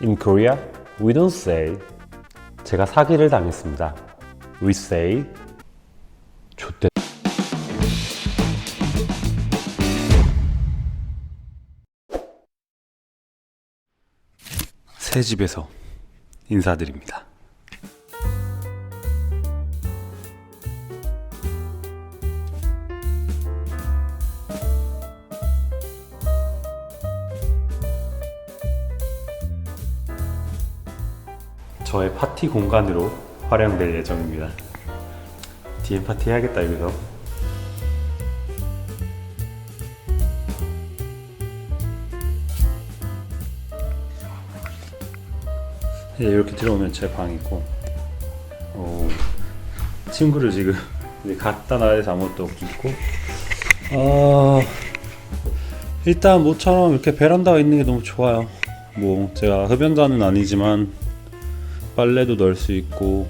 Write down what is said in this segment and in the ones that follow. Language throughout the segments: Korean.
In Korea, we don't say 제가 사기를 당했습니다. We say 좋대. 새 집에서 인사드립니다. 저의 파티 공간으로 활용될 예정입니다. DM 파티 해야겠다 여기서. 네, 이렇게 들어오면 제 방이고, 어, 친구를 지금 놔야 돼서 아무것도 없고, 어, 일단 모처럼 이렇게 베란다가 있는 게 너무 좋아요. 뭐 제가 흡연자는 아니지만 빨래도 넣을 수 있고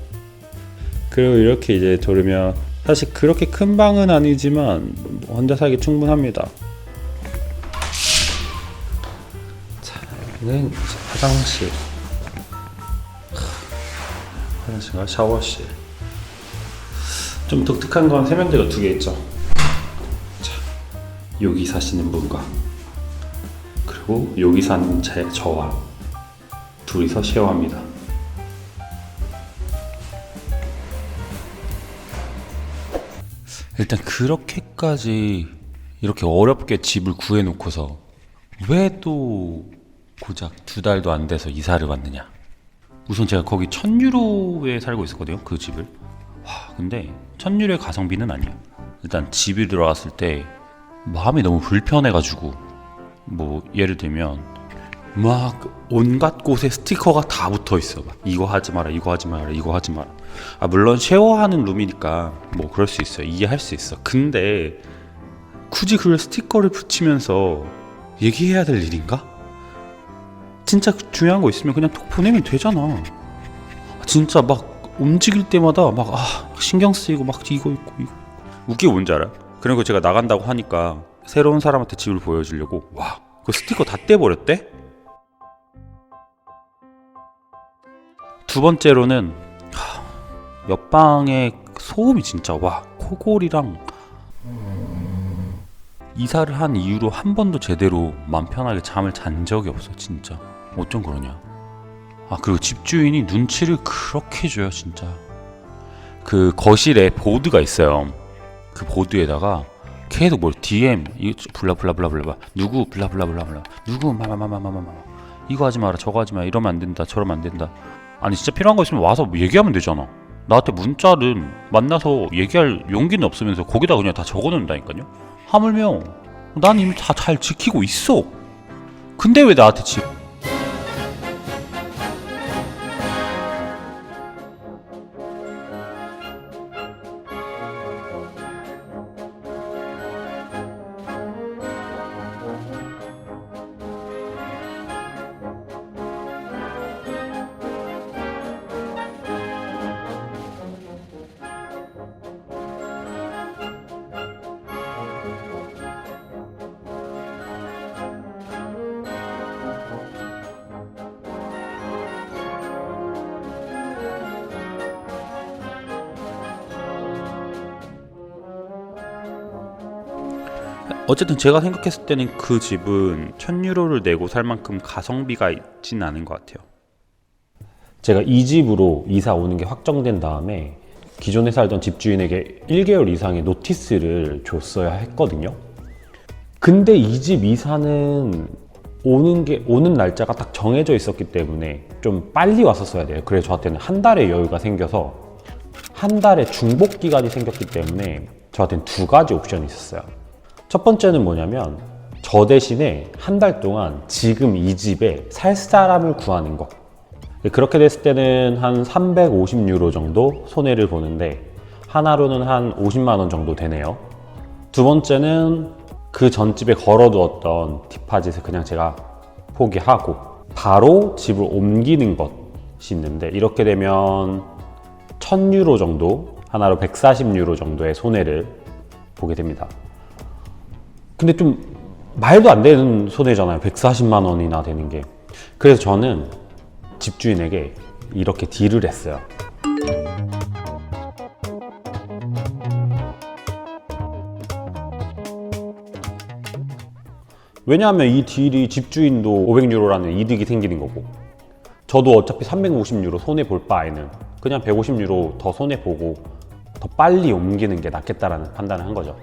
그리고 이렇게 이제 돌으면 사실 그렇게 큰 방은 아니지만 뭐 혼자 살기 충분합니다. 자, 여기는 화장실, 하, 화장실과 샤워실. 좀 독특한 건 세면대가 두 개 있죠. 자, 여기 사시는 분과 그리고 여기 사는 제, 저와 둘이서 쉐어합니다. 일단 그렇게까지 이렇게 어렵게 집을 구해놓고서 왜 또 고작 두 달도 안 돼서 이사를 왔느냐? 우선 제가 거기 천 유로에 살고 있었거든요. 그 집을. 와, 근데 천 유로의 가성비는 아니야. 일단 집에 들어갔을 때 마음이 너무 불편해가지고 뭐 예를 들면 막 온갖 곳에 스티커가 다 붙어 있어. 막 이거 하지 마라, 이거 하지 마라, 이거 하지 마라. 아 물론 쉐어하는 룸이니까 뭐 그럴 수 있어요. 이해할 수 있어. 근데 굳이 그걸 스티커를 붙이면서 얘기해야 될 일인가? 진짜 중요한 거 있으면 그냥 톡 보내면 되잖아. 아, 진짜 막 움직일 때마다 막 아, 신경 쓰이고 막 이거 있고 이거. 웃기고 뭔지 알아? 그리고 제가 나간다고 하니까 새로운 사람한테 집을 보여주려고 와, 그 스티커 다 떼버렸대? 두 번째로는 하, 옆방에 소음이 진짜 와 코골이랑 이사를 한 이후로 한 번도 제대로 맘 편하게 잠을 잔 적이 없어 진짜. 어쩜 그러냐. 아 그리고 집주인이 눈치를 그렇게 줘요 진짜. 그 거실에 보드가 있어요. 그 보드에다가 계속 뭘 DM 이 블라 블라 블라 블라 누구 블라 블라 블라 블라 누구 마마마마마마 이거 하지 마라 저거 하지 마라 이러면 안 된다 저러면 안 된다 아니 진짜 필요한 거 있으면 와서 얘기하면 되잖아. 나한테 문자를 만나서 얘기할 용기는 없으면서 거기다 그냥 다 적어놓는다니까요? 하물며 난 이미 다 잘 지키고 있어. 근데 왜 나한테 지 어쨌든 제가 생각했을 때는 그 집은 천 유로를 내고 살 만큼 가성비가 있진 않은 것 같아요. 제가 이 집으로 이사 오는 게 확정된 다음에 기존에 살던 집주인에게 1개월 이상의 노티스를 줬어야 했거든요. 근데 이 집 이사는 오는 게 오는 날짜가 딱 정해져 있었기 때문에 좀 빨리 왔었어야 돼요. 그래서 저한테는 한 달의 여유가 생겨서 한 달의 중복 기간이 생겼기 때문에 저한테는 두 가지 옵션이 있었어요. 첫 번째는 뭐냐면 저 대신에 한 달 동안 지금 이 집에 살 사람을 구하는 거. 그렇게 됐을 때는 한 350유로 정도 손해를 보는데 하나로는 한 50만 원 정도 되네요. 두 번째는 그 전집에 걸어두었던 디파짓을 그냥 제가 포기하고 바로 집을 옮기는 것이 있는데 이렇게 되면 1000유로 정도 하나로 140유로 정도의 손해를 보게 됩니다. 근데 좀 말도 안 되는 손해잖아요. 140만 원이나 되는 게. 그래서 저는 집주인에게 이렇게 딜을 했어요. 왜냐하면 이 딜이 집주인도 500유로라는 이득이 생기는 거고 저도 어차피 350유로 손해 볼 바에는 그냥 150유로 더 손해 보고 더 빨리 옮기는 게 낫겠다라는 판단을 한 거죠.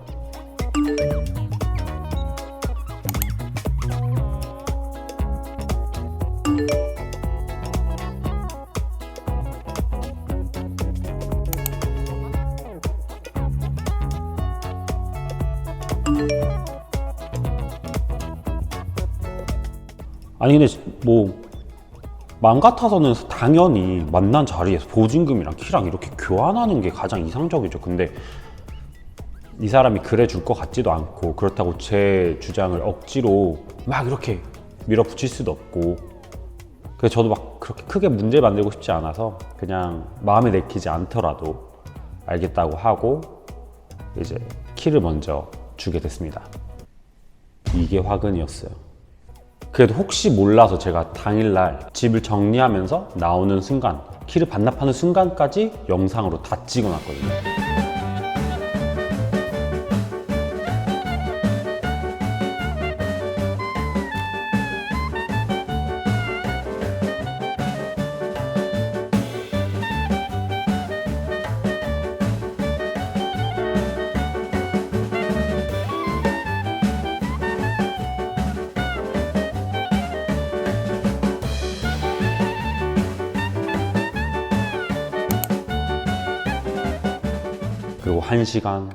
아니 근데 뭐 마음 같아서는 당연히 만난 자리에서 보증금이랑 키랑 이렇게 교환하는 게 가장 이상적이죠. 근데 이 사람이 그래 줄 것 같지도 않고 그렇다고 제 주장을 억지로 막 이렇게 밀어붙일 수도 없고 그래서 저도 막 그렇게 크게 문제 만들고 싶지 않아서 그냥 마음에 내키지 않더라도 알겠다고 하고 이제 키를 먼저 주게 됐습니다. 이게 화근이었어요. 그래도 혹시 몰라서 제가 당일날 집을 정리하면서 나오는 순간 키를 반납하는 순간까지 영상으로 다 찍어놨거든요. 그리고 1시간,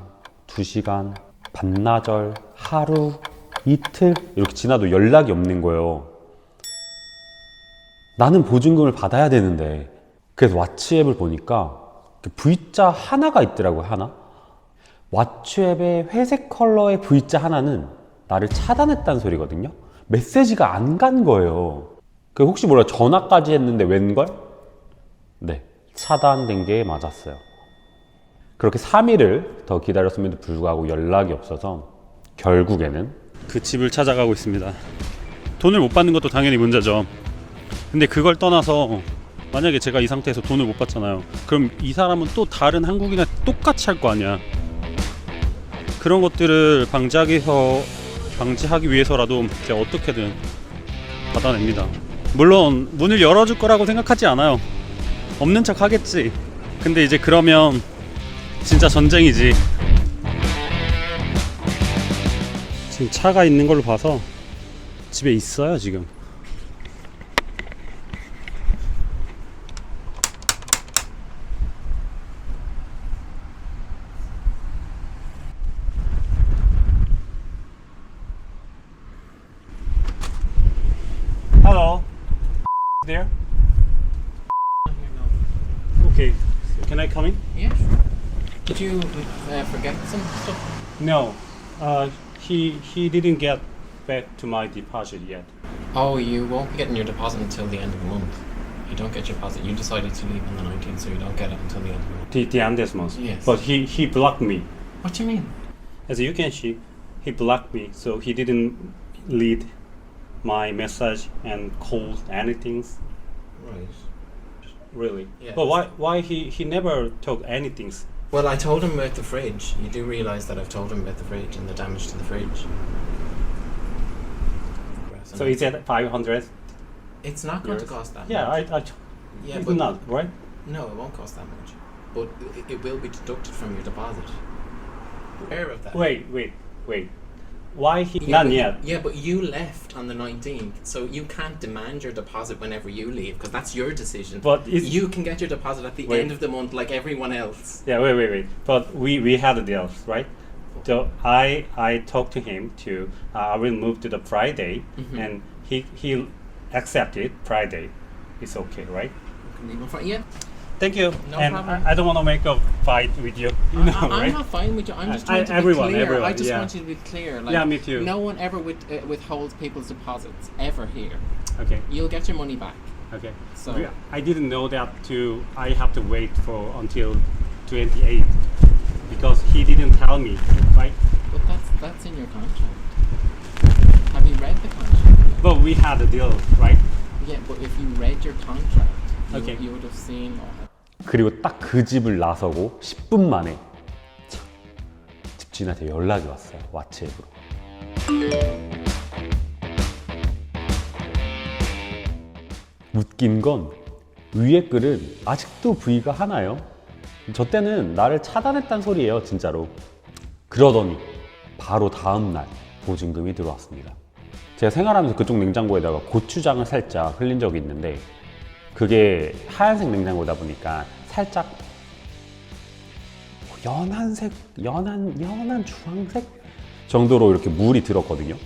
2시간, 반나절, 하루, 이틀? 이렇게 지나도 연락이 없는 거예요. 나는 보증금을 받아야 되는데 그래서 왓츠 앱을 보니까 그 V자 하나가 있더라고요 하나. 왓츠 앱의 회색 컬러의 V자 하나는 나를 차단했다는 소리거든요. 메시지가 안 간 거예요. 그 혹시 몰라 전화까지 했는데 웬걸? 네 차단된 게 맞았어요 그렇게 3일을 더 기다렸음에도 불구하고 연락이 없어서 결국에는 그 집을 찾아가고 있습니다. 돈을 못 받는 것도 당연히 문제죠. 근데 그걸 떠나서 만약에 제가 이 상태에서 돈을 못 받잖아요. 그럼 이 사람은 또 다른 한국인과 똑같이 할 거 아니야. 그런 것들을 방지하기 위해서 방지하기 위해서라도 제가 어떻게든 받아냅니다. 물론 문을 열어줄 거라고 생각하지 않아요. 없는 척 하겠지. 근데 이제 그러면 진짜 전쟁이지. 지금 차가 있는 걸로 봐서 집에 있어요 지금. Did you uh, forget some stuff? No, uh, he he didn't get back to my deposit yet. Oh, you won't be getting your deposit until the end of the month. You don't get your deposit. You decided to leave on the 19th, so you don't get it until the end of the month. The, the end of this month. Yes. But he he blocked me. What do you mean? As you can see, he blocked me, so he didn't read my message and call anything. Right. Really. Yeah. But why why he he never told anything? Well, I told him about the fridge. You do realise that I've told him about the fridge and the damage to the fridge. So it five hundred? It's not going to cost that Yeah, much. I I. yeah, it's but not right. no, it won't cost that much. But it, it will be deducted from your deposit. Aware of that. Wait wait wait. Why he Yeah, not but, yet? Yeah, but you left on the 19th, so you can't demand your deposit whenever you leave because that's your decision. But is you can get your deposit at the Wait. end of the month like everyone else. Yeah, wait, wait, wait. But we we had a deal, right? So I I talked to him to uh, I will move to the Friday, Mhm. and he he accepted Friday. It's okay, right? Can leave on Fri- Yeah, Thank you. No and problem. I, I don't want to make a fight with you. You I, know, I, am right? not fine with you. I'm just I- trying to everyone, be clear. everyone, I just yeah. want you to be clear. Like, Yeah, me too. No one ever with, uh, withholds people's deposits ever here. Okay, You'll get your money back. okay. So I didn't know that to I have to wait for until 28 because he didn't tell me, right? but that's that's in your contract. Have you read the contract? But we had a deal, right? Yeah, but if you read your contract, you, Okay. you would have seen. 그리고 딱 그 집을 나서고 10분 만에 참, 집주인한테 연락이 왔어요. 왓츠앱으로. 웃긴 건 위에 글은 아직도 V가 하나요. 저 때는 나를 차단했단 소리예요, 진짜로. 그러더니 바로 다음 날 보증금이 들어왔습니다. 제가 생활하면서 그쪽 냉장고에다가 고추장을 살짝 흘린 적이 있는데 그게 하얀색 냉장고다 보니까 살짝 연한색, 연한, 연한 주황색 정도로 이렇게 물이 들었거든요.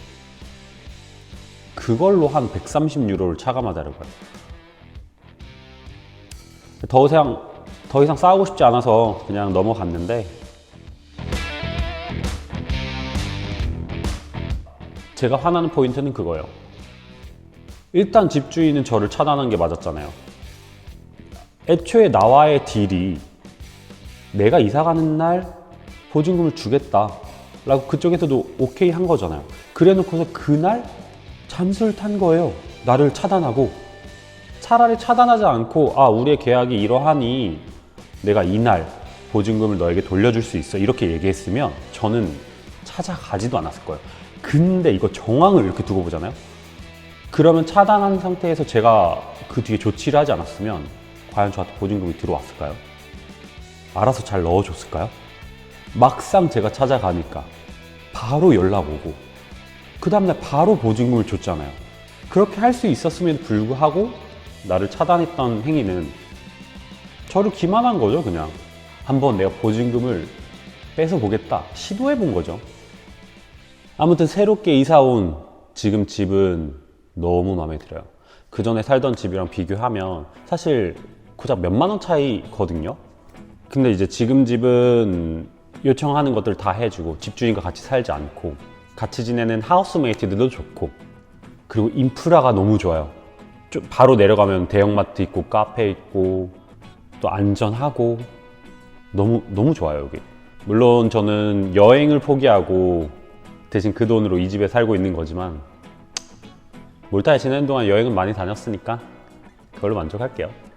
그걸로 한 130유로를 차감하자는 거예요. 더 이상, 더 이상 싸우고 싶지 않아서 그냥 넘어갔는데 제가 화나는 포인트는 그거예요. 일단 집주인은 저를 차단한 게 맞았잖아요. 애초에 나와의 딜이 내가 이사 가는 날 보증금을 주겠다. 라고 그쪽에서도 오케이 한 거잖아요. 그래 놓고서 그날 잠수를 탄 거예요. 나를 차단하고. 차라리 차단하지 않고, 아, 우리의 계약이 이러하니 내가 이날 보증금을 너에게 돌려줄 수 있어. 이렇게 얘기했으면 저는 찾아가지도 않았을 거예요. 근데 이거 정황을 이렇게 두고 보잖아요. 그러면 차단한 상태에서 제가 그 뒤에 조치를 하지 않았으면 과연 저한테 보증금이 들어왔을까요? 알아서 잘 넣어줬을까요? 막상 제가 찾아가니까 바로 연락 오고 그 다음날 바로 보증금을 줬잖아요. 그렇게 할 수 있었음에도 불구하고 나를 차단했던 행위는 저를 기만한 거죠, 그냥. 한번 내가 보증금을 뺏어 보겠다. 시도해 본 거죠. 아무튼 새롭게 이사 온 지금 집은 너무 마음에 들어요. 그 전에 살던 집이랑 비교하면 사실 고작 몇만 원 차이거든요. 근데 이제 지금 집은 요청하는 것들 다 해주고 집주인과 같이 살지 않고 같이 지내는 하우스메이트들도 좋고 그리고 인프라가 너무 좋아요. 좀 바로 내려가면 대형마트 있고 카페 있고 또 안전하고 너무 너무 좋아요 여기. 물론 저는 여행을 포기하고 대신 그 돈으로 이 집에 살고 있는 거지만 몰타에 지내는 동안 여행은 많이 다녔으니까 그걸로 만족할게요.